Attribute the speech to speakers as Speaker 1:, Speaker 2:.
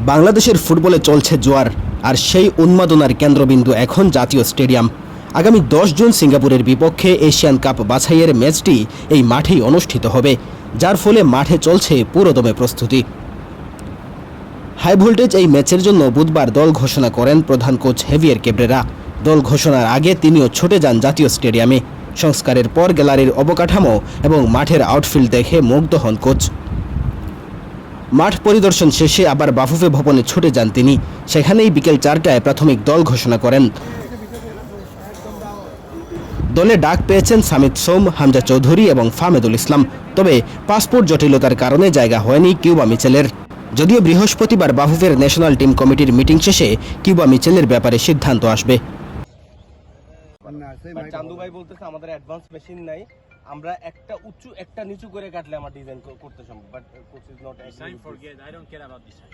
Speaker 1: বাংলাদেশের ফুটবলে চলছে জোয়ার, আর সেই উন্মাদনার কেন্দ্রবিন্দু এখন জাতীয় স্টেডিয়াম। আগামী দশ জুন সিঙ্গাপুরের বিপক্ষে এশিয়ান কাপ বাছাইয়ের ম্যাচটি এই মাঠেই অনুষ্ঠিত হবে, যার ফলে মাঠে চলছে পুরোদমে প্রস্তুতি। হাই ভোল্টেজ এই ম্যাচের জন্য বুধবার দল ঘোষণা করেন প্রধান কোচ হেভিয়ার কেব্রেরা। দল ঘোষণার আগে তিনিও ছুটে যান জাতীয় স্টেডিয়ামে। সংস্কারের পর গ্যালারির অবকাঠামো এবং মাঠের আউটফিল্ড দেখে মুগ্ধ হন কোচ। মাঠ পরিদর্শন শেষে আবার বাফুফে ভবনে ছুটে যান তিনি। সেখানেই বিকেল চারটায় প্রাথমিক দল ঘোষণা করেন। দলে ডাক পেয়েছেন সামিত সোম, হামজা চৌধুরী এবং ফামেদুল ইসলাম। তবে পাসপোর্ট জটিলতার কারণে জায়গা হয়নি কিউবা মিচেলের। যদিও বৃহস্পতিবার বাফুফের ন্যাশনাল টিম কমিটির মিটিং শেষে কিউবা মিচেলের ব্যাপারে সিদ্ধান্ত আসবে।
Speaker 2: চান্দু ভাই বলতেছে আমাদের অ্যাডভান্স মেশিন নাই। আমরা একটা উঁচু একটা নিচু করে কাটলে আমার ডিজাইন করতে সম্ভব but course is not
Speaker 3: I don't care about
Speaker 2: the size